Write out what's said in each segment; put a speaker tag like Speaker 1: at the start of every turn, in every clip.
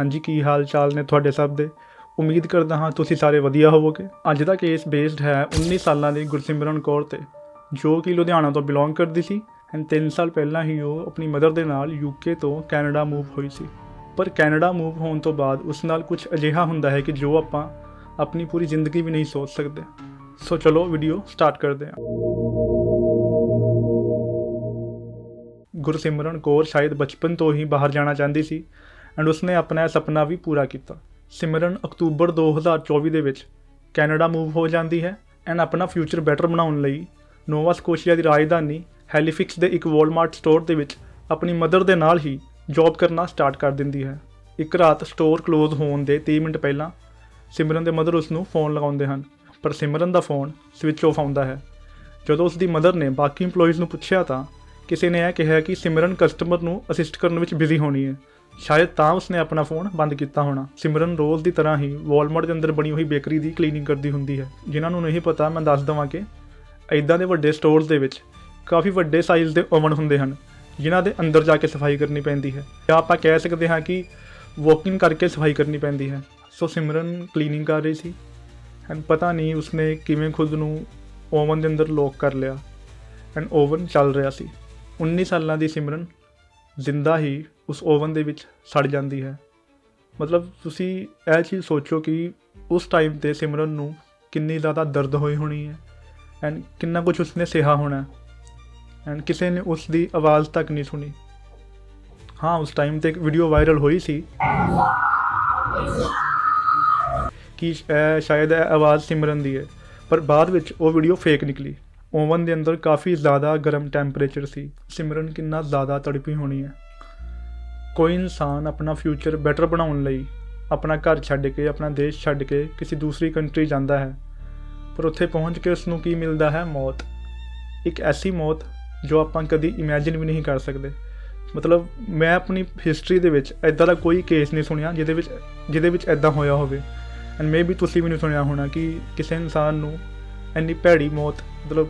Speaker 1: ਹਾਂਜੀ, ਕੀ ਹਾਲ ਚਾਲ ਨੇ ਤੁਹਾਡੇ ਸਭ ਦੇ? ਉਮੀਦ ਕਰਦਾ ਹਾਂ ਤੁਸੀਂ ਸਾਰੇ ਵਧੀਆ ਹੋਵੋਗੇ। ਅੱਜ ਦਾ ਕੇਸ ਬੇਸਡ ਹੈ 19 ਸਾਲਾਂ ਦੀ ਗੁਰਸਿਮਰਨ ਕੌਰ ਤੇ, ਜੋ ਕਿ ਲੁਧਿਆਣਾ ਤੋਂ ਬਿਲੋਂਗ ਕਰਦੀ ਸੀ। ਐਂਡ 3 ਸਾਲ ਪਹਿਲਾਂ ਹੀ ਉਹ ਆਪਣੀ ਮਦਰ ਦੇ ਨਾਲ ਯੂਕੇ ਤੋਂ ਕੈਨੇਡਾ ਮੂਵ ਹੋਈ ਸੀ। ਪਰ ਕੈਨੇਡਾ ਮੂਵ ਹੋਣ ਤੋਂ ਬਾਅਦ ਉਸ ਨਾਲ ਕੁਝ ਅਜਿਹਾ ਹੁੰਦਾ ਹੈ ਕਿ ਜੋ ਆਪਾਂ ਆਪਣੀ ਪੂਰੀ ਜ਼ਿੰਦਗੀ ਵੀ ਨਹੀਂ ਸੋਚ ਸਕਦੇ। ਸੋ ਚਲੋ ਵੀਡੀਓ ਸਟਾਰਟ ਕਰਦੇ ਹਾਂ। ਗੁਰਸਿਮਰਨ ਕੌਰ ਸ਼ਾਇਦ ਬਚਪਨ ਤੋਂ ਹੀ ਬਾਹਰ ਜਾਣਾ ਚਾਹੁੰਦੀ ਸੀ। ਐਂਡ ਉਸਨੇ ਆਪਣਾ ਇਹ ਸੁਪਨਾ ਵੀ ਪੂਰਾ ਕੀਤਾ। ਸਿਮਰਨ ਅਕਤੂਬਰ 2024 ਦੇ ਵਿੱਚ ਕੈਨੇਡਾ ਮੂਵ ਹੋ ਜਾਂਦੀ ਹੈ ਐਂਡ ਆਪਣਾ ਫਿਊਚਰ ਬੈਟਰ ਬਣਾਉਣ ਲਈ ਨੋਵਾ ਸਕੋਸ਼ੀਆ ਦੀ ਰਾਜਧਾਨੀ ਹੈਲੀਫਿਕਸ ਦੇ ਇੱਕ ਵਾਲਮਾਰਟ ਸਟੋਰ ਦੇ ਵਿੱਚ ਆਪਣੀ ਮਦਰ ਦੇ ਨਾਲ ਹੀ ਜੌਬ ਕਰਨਾ ਸਟਾਰਟ ਕਰ ਦਿੰਦੀ ਹੈ। ਇੱਕ ਰਾਤ ਸਟੋਰ ਕਲੋਜ਼ ਹੋਣ ਦੇ 30 ਮਿੰਟ ਪਹਿਲਾਂ ਸਿਮਰਨ ਦੇ ਮਦਰ ਉਸ ਨੂੰ ਫੋਨ ਲਗਾਉਂਦੇ ਹਨ, ਪਰ ਸਿਮਰਨ ਦਾ ਫੋਨ ਸਵਿਚ ਆਫ ਆਉਂਦਾ ਹੈ। ਜਦੋਂ ਉਸ ਦੀ ਮਦਰ ਨੇ ਬਾਕੀ EMPLOYEES ਨੂੰ ਪੁੱਛਿਆ ਤਾਂ ਕਿਸੇ ਨੇ ਇਹ ਕਿਹਾ ਕਿ ਸਿਮਰਨ ਕਸਟਮਰ ਨੂੰ ਅਸਿਸਟ ਕਰਨ ਵਿੱਚ ਬਿਜ਼ੀ ਹੋਣੀ ਹੈ। ਸ਼ਾਇਦ ਤਾਂ ਉਸਨੇ ਆਪਣਾ ਫੋਨ ਬੰਦ ਕੀਤਾ ਹੋਣਾ। ਸਿਮਰਨ ਰੋਜ਼ ਦੀ ਤਰ੍ਹਾਂ ਹੀ ਵਾਲਮਾਰਟ ਦੇ ਅੰਦਰ ਬਣੀ ਹੋਈ ਬੇਕਰੀ ਦੀ ਕਲੀਨਿੰਗ ਕਰਦੀ ਹੁੰਦੀ ਹੈ, ਜਿਨ੍ਹਾਂ ਨੂੰ ਨਹੀਂ ਪਤਾ, ਮੈਂ ਦੱਸ ਦਵਾਂ ਕਿ ਇਦਾਂ ਦੇ ਵੱਡੇ ਸਟੋਰਸ ਦੇ ਵਿੱਚ ਕਾਫੀ ਵੱਡੇ ਸਾਈਜ਼ ਦੇ ਓਵਨ ਹੁੰਦੇ ਹਨ, ਜਿਨ੍ਹਾਂ ਦੇ ਅੰਦਰ ਜਾ ਕੇ ਸਫ਼ਾਈ ਕਰਨੀ ਪੈਂਦੀ ਹੈ। ਜਾਂ ਆਪਾਂ ਕਹਿ ਸਕਦੇ ਹਾਂ ਕਿ ਵਾਕਿੰਗ ਕਰਕੇ ਸਫ਼ਾਈ ਕਰਨੀ ਪੈਂਦੀ ਹੈ। ਸੋ ਸਿਮਰਨ ਕਲੀਨਿੰਗ ਕਰ ਰਹੀ ਸੀ ਐਂਡ ਪਤਾ ਨਹੀਂ ਉਸਨੇ ਕਿਵੇਂ ਖੁਦ ਨੂੰ ਓਵਨ ਦੇ ਅੰਦਰ ਲੋਕ ਕਰ ਲਿਆ ਐਂਡ ਓਵਨ ਚੱਲ ਰਿਹਾ ਸੀ। 19 ਸਾਲਾਂ ਦੀ ਸਿਮਰਨ ਜ਼ਿੰਦਾ ਹੀ ਉਸ ਓਵਨ ਦੇ ਵਿੱਚ ਸੜ ਜਾਂਦੀ ਹੈ। ਮਤਲਬ ਤੁਸੀਂ ਇਹ ਚੀਜ਼ ਸੋਚੋ ਕਿ ਉਸ ਟਾਈਮ ਤੇ ਸਿਮਰਨ ਨੂੰ ਕਿੰਨੀ ਜ਼ਿਆਦਾ ਦਰਦ ਹੋਈ ਹੋਣੀ ਹੈ ਐਂਡ ਕਿੰਨਾ ਕੁਝ ਉਸਨੇ ਸਿਹਾ ਹੋਣਾ ਐਂਡ ਕਿਸੇ ਨੇ ਉਸ ਦੀ ਆਵਾਜ਼ ਤੱਕ ਨਹੀਂ ਸੁਣੀ। ਹਾਂ, ਉਸ ਟਾਈਮ ਤੇ ਇੱਕ ਵੀਡੀਓ ਵਾਇਰਲ ਹੋਈ ਸੀ ਕਿ ਇਹ ਸ਼ਾਇਦ ਇਹ ਆਵਾਜ਼ ਸਿਮਰਨ ਦੀ ਹੈ, ਪਰ ਬਾਅਦ ਵਿੱਚ ਉਹ ਵੀਡੀਓ ਫੇਕ ਨਿਕਲੀ। ਓਵਨ ਦੇ ਅੰਦਰ ਕਾਫੀ ਜ਼ਿਆਦਾ ਗਰਮ ਟੈਂਪਰੇਚਰ ਸੀ। ਸਿਮਰਨ ਕਿੰਨਾ ਜ਼ਿਆਦਾ ਤੜਪੀ ਹੋਣੀ ਹੈ। ਕੋਈ ਇਨਸਾਨ ਆਪਣਾ ਫਿਊਚਰ ਬੈਟਰ ਬਣਾਉਣ ਲਈ ਆਪਣਾ ਘਰ ਛੱਡ ਕੇ, ਆਪਣਾ ਦੇਸ਼ ਛੱਡ ਕੇ ਕਿਸੇ ਦੂਸਰੀ ਕੰਟਰੀ ਜਾਂਦਾ ਹੈ। ਪਰ ਉੱਥੇ ਪਹੁੰਚ ਕੇ ਉਸ ਨੂੰ ਕੀ ਮਿਲਦਾ ਹੈ? ਮੌਤ। ਇੱਕ ਐਸੀ ਮੌਤ ਜੋ ਆਪਾਂ ਕਦੀ ਇਮੇਜਿਨ ਵੀ ਨਹੀਂ ਕਰ ਸਕਦੇ। ਮਤਲਬ ਮੈਂ ਆਪਣੀ ਹਿਸਟਰੀ ਦੇ ਵਿੱਚ ਐਦਾਂ ਦਾ ਕੋਈ ਕੇਸ ਨਹੀਂ ਸੁਣਿਆ ਜਿਹਦੇ ਵਿੱਚ ਜਿਹਦੇ ਵਿੱਚ ਐਦਾਂ ਹੋਇਆ ਹੋਵੇ। ਐਂਡ ਮੇਬੀ ਤੁਸੀਂ ਵੀ ਨਹੀਂ ਸੁਣਿਆ ਹੋਣਾ ਕਿ ਕਿਸੇ ਇਨਸਾਨ ਨੂੰ ਇੰਨੀ ਭੈੜੀ ਮੌਤ, ਮਤਲਬ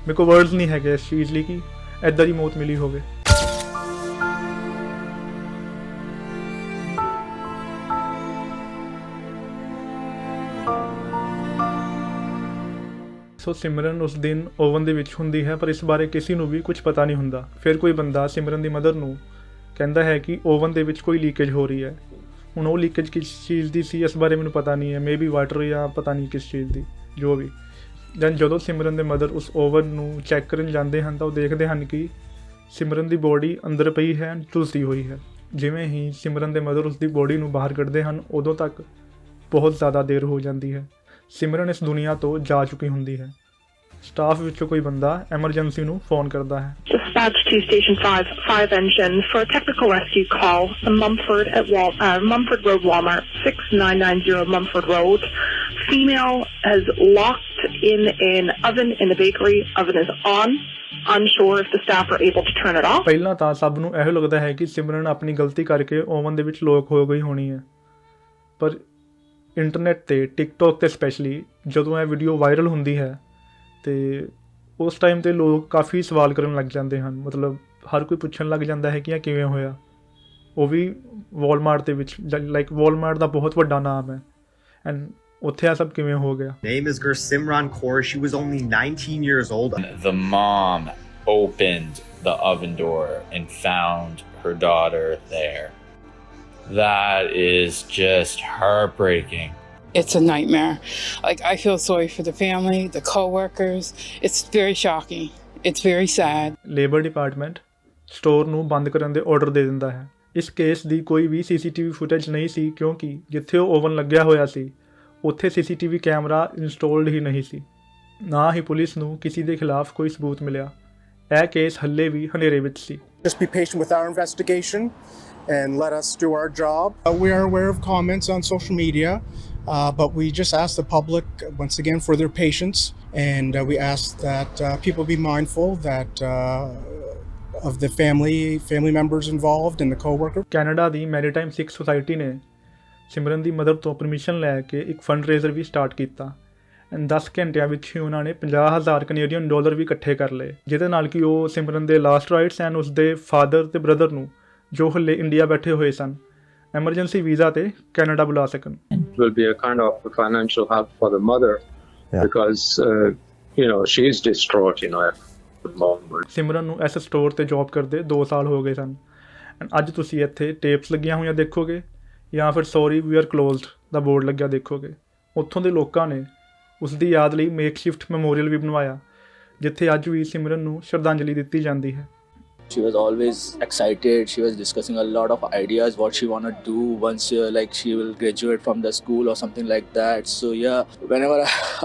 Speaker 1: ਮੇਰੇ ਕੋਲ ਵਰਡਸ ਨਹੀਂ ਹੈਗੇ ਇਸ ਚੀਜ਼ ਲਈ ਕਿ ਐਦਾਂ ਦੀ ਮੌਤ ਮਿਲੀ ਹੋਵੇ। ਸੋ ਸਿਮਰਨ ਉਸ ਦਿਨ ਓਵਨ ਦੇ ਵਿੱਚ ਹੁੰਦੀ ਹੈ, ਪਰ ਇਸ ਬਾਰੇ ਕਿਸੇ ਨੂੰ ਵੀ ਕੁਝ ਪਤਾ ਨਹੀਂ ਹੁੰਦਾ। ਫਿਰ ਕੋਈ ਬੰਦਾ ਸਿਮਰਨ ਦੀ ਮਦਰ ਨੂੰ ਕਹਿੰਦਾ ਹੈ ਕਿ ਓਵਨ ਦੇ ਵਿੱਚ ਕੋਈ ਲੀਕੇਜ ਹੋ ਰਹੀ ਹੈ। ਹੁਣ ਉਹ ਲੀਕੇਜ ਕਿਸ ਚੀਜ਼ ਦੀ ਸੀ, ਇਸ ਬਾਰੇ ਮੈਨੂੰ ਪਤਾ ਨਹੀਂ ਹੈ। ਮੇਬੀ ਵਾਟਰ ਜਾਂ ਪਤਾ ਨਹੀਂ ਕਿਸ ਚੀਜ਼ ਦੀ, ਜੋ ਵੀ। ਦੈਨ ਜਦੋਂ ਸਿਮਰਨ ਦੇ ਮਦਰ ਉਸ ਓਵਨ ਨੂੰ ਚੈੱਕ ਕਰਨ ਜਾਂਦੇ ਹਨ, ਤਾਂ ਉਹ ਦੇਖਦੇ ਹਨ ਕਿ ਸਿਮਰਨ ਦੀ ਬੋਡੀ ਅੰਦਰ ਪਈ ਹੈ ਝੁਲਸੀ ਹੋਈ ਹੈ। ਜਿਵੇਂ ਹੀ ਸਿਮਰਨ ਦੇ ਮਦਰ ਉਸ ਦੀ ਬੋਡੀ ਨੂੰ ਬਾਹਰ ਕੱਢਦੇ ਹਨ, ਉਦੋਂ ਤੱਕ ਬਹੁਤ ਜ਼ਿਆਦਾ ਦੇਰ ਹੋ ਜਾਂਦੀ ਹੈ। ਸਿਮਰਨ ਇਸ ਦੁਨੀਆ ਤੋਂ ਜਾ ਚੁੱਕੀ ਹੁੰਦੀ ਹੈ ਸਟਾਫ ਵਿੱਚੋਂ ਕੋਈ ਬੰਦਾ ਐਮਰਜੈਂਸੀ ਨੂੰ ਫੋਨ ਕਰਦਾ ਹੈ
Speaker 2: Dispatch to Station 5, 5 engine for a technical rescue call to Mumford at Wal- uh, Mumford Road, Walmart, 6990 Mumford Road. Female has locked in an oven in the bakery. Oven is on. Unsure if the staff are able to turn it off.
Speaker 1: ਪਹਿਲਾਂ ਤਾਂ ਸਭ ਨੂੰ ਇਹੋ ਲੱਗਦਾ ਹੈ ਕਿ ਸਿਮਰਨ ਆਪਣੀ ਗਲਤੀ ਕਰਕੇ ਓਵਨ ਦੇ ਵਿੱਚ ਲੋਕ ਹੋ ਗਈ ਹੋਣੀ ਹੈ ਪਰ ਇੰਟਰਨੈਟ ਤੇ ਟਿਕਟੌਕ ਤੇ ਸਪੈਸ਼ਲੀ ਜਦੋਂ ਇਹ ਵੀਡੀਓ ਵਾਇਰਲ ਹੁੰਦੀ ਹੈ ਤੇ ਉਸ ਟਾਈਮ ਤੇ ਲੋਕ ਕਾਫੀ ਸਵਾਲ ਕਰਨ ਲੱਗ ਜਾਂਦੇ ਹਨ ਮਤਲਬ ਹਰ ਕੋਈ ਪੁੱਛਣ ਲੱਗ ਜਾਂਦਾ ਹੈ ਕਿ ਇਹ ਕਿਵੇਂ ਹੋਇਆ ਉਹ ਵੀ ਵਾਲਮਾਰਟ ਦੇ ਵਿੱਚ ਲਾਈਕ ਵਾਲਮਾਰਟ ਦਾ ਬਹੁਤ ਵੱਡਾ ਨਾਮ ਹੈ ਐਂਡ ਉੱਥੇ ਆ ਸਭ ਕਿਵੇਂ ਹੋ ਗਿਆ
Speaker 3: Name is Gursimran Kaur. She was only 19 years old.
Speaker 4: the mom opened the oven door and found her daughter there. That is just heartbreaking.
Speaker 5: It's a nightmare. Like I feel sorry for the family, the coworkers. It's very shocking. It's very sad.
Speaker 1: Labour department store ਨੂੰ ਬੰਦ ਕਰਨ ਦੇ order ਦੇ ਦਿੰਦਾ ਹੈ ਇਸ case ਦੀ ਕੋਈ ਵੀ CCTV footage ਨਹੀਂ ਸੀ ਕਿਉਂਕਿ ਜਿੱਥੇ ਉਹ ਓਵਨ ਲੱਗਿਆ ਹੋਇਆ ਸੀ ਉੱਥੇ ਸੀਸੀਟੀਵੀ ਕੈਮਰਾ ਇੰਸਟਾਲਡ ਹੀ ਨਹੀਂ ਸੀ ਨਾ ਹੀ ਪੁਲਿਸ ਨੂੰ ਕਿਸੇ ਦੇ ਖਿਲਾਫ ਕੋਈ ਸਬੂਤ ਮਿਲਿਆ ਇਹ ਕੇਸ ਹੱਲੇ ਵੀ ਹਨੇਰੇ ਵਿੱਚ ਸੀ
Speaker 6: just be patient with our investigation and let us do our job. Uh, we are aware of comments on social media, uh, but we just ask the public, uh, once again, for their patience. And uh, we ask that uh, people be mindful that uh, of the family, family members involved and the coworker.
Speaker 1: Canada the maritime Sikh society ਨੇ ਸਿਮਰਨ ਦੀ ਮਦਦ ਤੋਂ permission ਲੈ ਕੇ ਇੱਕ fundraiser ਵੀ start ਕੀਤਾ and 10 ਘੰਟਿਆਂ ਵਿੱਚ ਹੀ ਉਹਨਾਂ ਨੇ 50000 ਕੈਨੇਡੀਅਨ ਡਾਲਰ ਵੀ ਇਕੱਠੇ ਕਰ ਲਏ ਜਿਹਦੇ ਨਾਲ ਕਿ ਉਹ ਸਿਮਰਨ ਦੇ ਲਾਸਟ ਰਾਈਟਸ ਐਂਡ ਉਸਦੇ ਫਾਦਰ ਤੇ ਬ੍ਰਦਰ ਨੂੰ ਜੋ ਹੱਲੇ ਇੰਡੀਆ ਬੈਠੇ ਹੋਏ ਸਨ ਐਮਰਜੈਂਸੀ ਵੀਜ਼ਾ ਤੇ ਕੈਨੇਡਾ ਬੁਲਾ ਸਕਣ।
Speaker 7: Will be a kind of financial help for the mother
Speaker 8: Yeah.
Speaker 7: because uh, you know she's distraught you know if the mom were
Speaker 1: ਸਿਮਰਨ ਨੂੰ ਇਸ ਸਟੋਰ ਤੇ ਜੌਬ ਕਰਦੇ 2 ਸਾਲ ਹੋ ਗਏ ਸਨ। And ਅੱਜ ਤੁਸੀਂ ਇੱਥੇ ਟੇਪਸ ਲੱਗੀਆਂ ਹੋਈਆਂ ਦੇਖੋਗੇ ਜਾਂ ਫਿਰ ਸੌਰੀ ਵੀ ਆਰ ਕਲੋਜ਼ਡ ਦਾ ਬੋਰਡ ਲੱਗਿਆ ਦੇਖੋਗੇ। ਉੱਥੋਂ ਦੇ ਲੋਕਾਂ ਨੇ ਉਸ ਦੀ ਯਾਦ ਲਈ ਮੇਕਸ਼ਿਫਟ ਮੈਮੋਰੀਅਲ ਵੀ ਬਣਵਾਇਆ ਜਿੱਥੇ ਅੱਜ ਵੀ ਸਿਮਰਨ ਨੂੰ ਸ਼ਰਧਾਂਜਲੀ ਦਿੱਤੀ ਜਾਂਦੀ ਹੈ।
Speaker 9: She was always excited she was discussing a lot of ideas what she want to do once uh, like she will graduate from the school or something like that so yeah whenever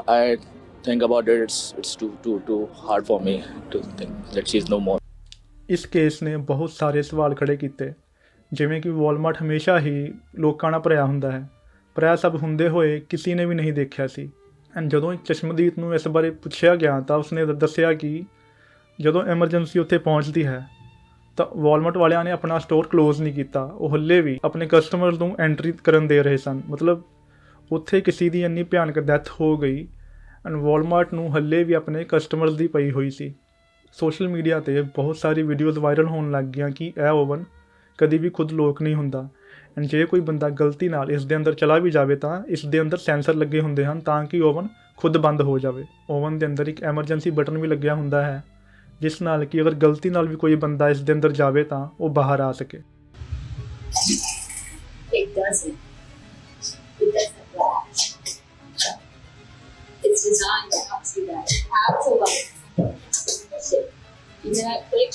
Speaker 9: i think about it it's it's too too too hard for me to think that she's no more
Speaker 1: ਇਸ case ਨੇ ਬਹੁਤ ਸਾਰੇ ਸਵਾਲ ਖੜੇ ਕੀਤੇ ਜਿਵੇਂ ਕਿ Walmart ਹਮੇਸ਼ਾ ਹੀ ਲੋਕਾਂ ਨਾਲ ਭਰਿਆ ਹੁੰਦਾ ਹੈ ਪਰ ਇਹ ਸਭ ਹੁੰਦੇ ਹੋਏ ਕਿਸੇ ਨੇ ਵੀ ਨਹੀਂ ਦੇਖਿਆ ਸੀ ਐਂਡ ਜਦੋਂ ਚਸ਼ਮਦੀਦ ਨੂੰ ਇਸ ਬਾਰੇ ਪੁੱਛਿਆ ਗਿਆ ਤਾਂ ਉਸਨੇ ਦ- ਦੱਸਿਆ ਕਿ ਜਦੋਂ ਐਮਰਜੈਂਸੀ ਉੱਥੇ ਪਹੁੰਚਦੀ ਹੈ, ਤਾਂ ਵਾਲਮਾਰਟ ਵਾਲਿਆਂ ਨੇ ਆਪਣਾ ਸਟੋਰ ਕਲੋਜ਼ ਨਹੀਂ ਕੀਤਾ। ਉਹ ਹੱਲੇ ਵੀ ਆਪਣੇ ਕਸਟਮਰਸ ਨੂੰ ਐਂਟਰੀ ਕਰਨ ਦੇ ਰਹੇ ਸਨ। ਮਤਲਬ ਉੱਥੇ ਕਿਸੇ ਦੀ ਇੰਨੀ ਭਿਆਨਕ ਡੈਥ ਹੋ ਗਈ ਐਂਡ ਵਾਲਮਾਰਟ ਨੂੰ ਹੱਲੇ ਵੀ ਆਪਣੇ ਕਸਟਮਰਸ ਦੀ ਪਈ ਹੋਈ ਸੀ। ਸੋਸ਼ਲ ਮੀਡੀਆ ਤੇ ਬਹੁਤ ਸਾਰੀ ਵੀਡੀਓਜ਼ ਵਾਇਰਲ ਹੋਣ ਲੱਗ ਗਈਆਂ ਕਿ ਇਹ ਓਵਨ ਕਦੀ ਵੀ ਖੁਦ ਲੋਕ ਨਹੀਂ ਹੁੰਦਾ। ਐਂਡ ਜੇ ਕੋਈ ਬੰਦਾ ਗਲਤੀ ਨਾਲ ਇਸ ਦੇ ਅੰਦਰ ਚਲਾ ਵੀ ਜਾਵੇ, ਤਾਂ ਇਸ ਦੇ ਅੰਦਰ ਸੈਂਸਰ ਲੱਗੇ ਹੁੰਦੇ ਹਨ ਤਾਂ ਕਿ ਓਵਨ ਖੁਦ ਬੰਦ ਹੋ ਜਾਵੇ। ਓਵਨ ਦੇ ਅੰਦਰ ਇੱਕ ਐਮਰਜੈਂਸੀ ਬਟਨ ਵੀ ਲੱਗਿਆ ਹੁੰਦਾ ਹੈ। ਜਿਸ ਨਾਲ ਕਿ ਅਗਰ ਗਲਤੀ ਨਾਲ ਵੀ ਕੋਈ ਬੰਦਾ ਇਸ ਦੇ ਅੰਦਰ ਜਾਵੇ ਤਾਂ ਉਹ ਬਾਹਰ ਆ ਸਕੇ
Speaker 10: It doesn't. It doesn't latch. It's designed to help you that. How to like sit. You hear that click?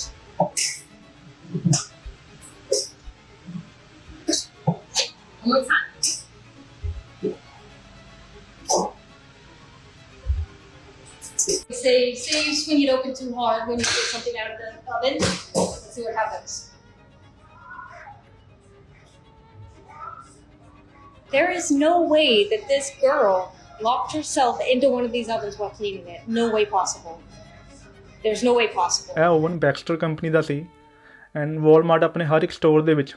Speaker 10: One more time.
Speaker 11: Say, say you swing it open too hard when you get something out of the oven. Let's see what happens. There is no way that this girl locked herself into one of these ovens while cleaning it. No way possible. There's no way possible.
Speaker 1: ਇਹ oven Baxter company ਦਾ ਸੀ and Walmart ਆਪਣੇ ਹਰ ਇੱਕ store ਦੇ ਵਿੱਚ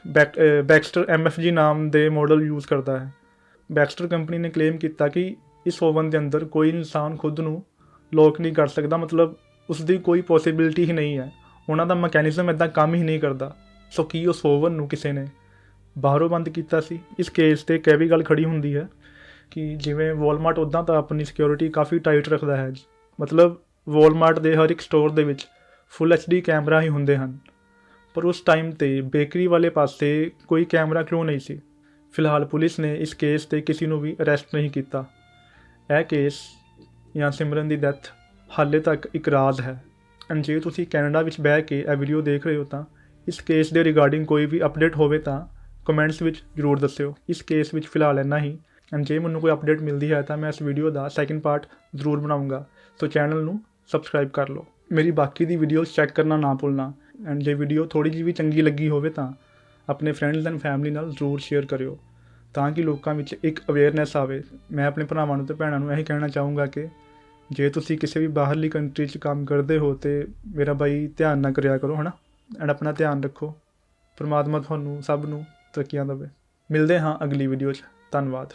Speaker 1: ਬੈਕਸਟਰ ਐਮਐਫਜੀ ਨਾਮ ਦੇ ਮਾਡਲ ਯੂਜ਼ ਕਰਦਾ ਹੈ ਬੈਕਸਟਰ ਕੰਪਨੀ ਨੇ ਕਲੇਮ ਕੀਤਾ ਕਿ ਇਸ ਓਵਨ ਦੇ ਅੰਦਰ ਕੋਈ ਇਨਸਾਨ ਖੁਦ ਨੂੰ ਲੋਕ ਨਹੀਂ ਕਰ ਸਕਦਾ, ਮਤਲਬ ਉਸ ਦੀ ਕੋਈ ਪੋਸਿਬਿਲਿਟੀ ਹੀ ਨਹੀਂ ਹੈ। ਉਹਨਾਂ ਦਾ ਮੈਕੈਨਿਜ਼ਮ ਇਦਾਂ ਕੰਮ ਹੀ ਨਹੀਂ ਕਰਦਾ। ਸੋ ਕੀ ਉਸ ਓਵਰ ਨੂੰ ਕਿਸੇ ਨੇ ਬਾਹਰੋਂ ਬੰਦ ਕੀਤਾ ਸੀ? ਇਸ ਕੇਸ ਤੇ ਇੱਕ ਇਹ ਵੀ ਗੱਲ ਖੜੀ ਹੁੰਦੀ ਹੈ ਕਿ ਜਿਵੇਂ ਵਾਲਮਾਰਟ ਉਦਾਂ ਤਾਂ ਆਪਣੀ ਸਿਕਿਉਰਿਟੀ ਕਾਫੀ ਟਾਈਟ ਰੱਖਦਾ ਹੈ। ਮਤਲਬ ਵਾਲਮਾਰਟ ਦੇ ਹਰ ਇੱਕ ਸਟੋਰ ਦੇ ਵਿੱਚ ਫੁੱਲ ਐਚਡੀ ਕੈਮਰਾ ਹੀ ਹੁੰਦੇ ਹਨ। ਪਰ ਉਸ ਟਾਈਮ ਤੇ ਬੇਕਰੀ ਵਾਲੇ ਪਾਸੇ ਕੋਈ ਕੈਮਰਾ ਕਿਉਂ ਨਹੀਂ ਸੀ? ਫਿਲਹਾਲ ਪੁਲਿਸ ਨੇ ਇਸ ਕੇਸ ਤੇ ਕਿਸੇ ਨੂੰ ਵੀ ਅਰੈਸਟ ਨਹੀਂ ਕੀਤਾ। ਇਹ ਕੇਸ ਜਾਂ ਸਿਮਰਨ ਦੀ ਡੈਥ, ਹਾਲੇ ਤੱਕ ਇੱਕ ਰਾਜ਼ ਹੈ। ਐਂਡ ਜੇ ਤੁਸੀਂ ਕੈਨੇਡਾ ਵਿੱਚ ਬਹਿ ਕੇ ਇਹ ਵੀਡੀਓ ਦੇਖ ਰਹੇ ਹੋ ਤਾਂ ਇਸ ਕੇਸ ਦੇ ਰਿਗਾਰਡਿੰਗ ਕੋਈ ਵੀ ਅਪਡੇਟ ਹੋਵੇ ਤਾਂ ਕਮੈਂਟਸ ਵਿੱਚ ਜ਼ਰੂਰ ਦੱਸਿਓ। ਇਸ ਕੇਸ ਵਿੱਚ ਫਿਲਹਾਲ ਇੰਨਾ ਹੀ। ਐਂਡ ਜੇ ਮੈਨੂੰ ਕੋਈ ਅਪਡੇਟ ਮਿਲਦੀ ਹੈ ਤਾਂ ਮੈਂ ਇਸ ਵੀਡੀਓ ਦਾ ਸੈਕਿੰਡ ਪਾਰਟ ਜ਼ਰੂਰ ਬਣਾਉਂਗਾ। ਸੋ ਚੈਨਲ ਨੂੰ ਸਬਸਕ੍ਰਾਈਬ ਕਰ ਲਓ। ਮੇਰੀ ਬਾਕੀ ਦੀ ਵੀਡੀਓਜ਼ ਚੈੱਕ ਕਰਨਾ ਨਾ ਭੁੱਲਣਾ। ਐਂਡ ਜੇ ਵੀਡੀਓ ਥੋੜੀ ਜਿਹੀ ਵੀ ਚੰਗੀ ਲੱਗੀ ਹੋਵੇ ਤਾਂ ਆਪਣੇ ਫਰੈਂਡਸ ਐਂਡ ਫੈਮਿਲੀ ਨਾਲ ਜ਼ਰੂਰ ਸ਼ੇਅਰ ਕਰਿਓ। ਤਾਂ ਕਿ ਲੋਕਾਂ ਵਿੱਚ ਇੱਕ ਅਵੇਅਰਨੈਸ ਆਵੇ। ਮੈਂ ਆਪਣੇ ਭਰਾਵਾਂ ਨੂੰ ਤੇ ਭੈਣਾਂ ਨੂੰ ਇਹੀ ਕਹਿਣਾ ਚਾਹੂੰਗਾ ਕਿ ਜੇ ਤੁਸੀਂ ਕਿਸੇ ਵੀ ਬਾਹਰਲੀ ਕੰਟਰੀ 'ਚ ਕੰਮ ਕਰਦੇ ਹੋ ਤੇ ਮੇਰਾ ਬਾਈ ਧਿਆਨ ਨਾ ਕਰਿਆ ਕਰੋ, ਹਨਾ? ਐਂਡ ਆਪਣਾ ਧਿਆਨ ਰੱਖੋ। ਪਰਮਾਤਮਾ ਤੁਹਾਨੂੰ ਸਭ ਨੂੰ ਤਰੱਕੀਆਂ ਦੇਵੇ। ਮਿਲਦੇ ਹਾਂ ਅਗਲੀ ਵੀਡੀਓ 'ਚ। ਧੰਨਵਾਦ।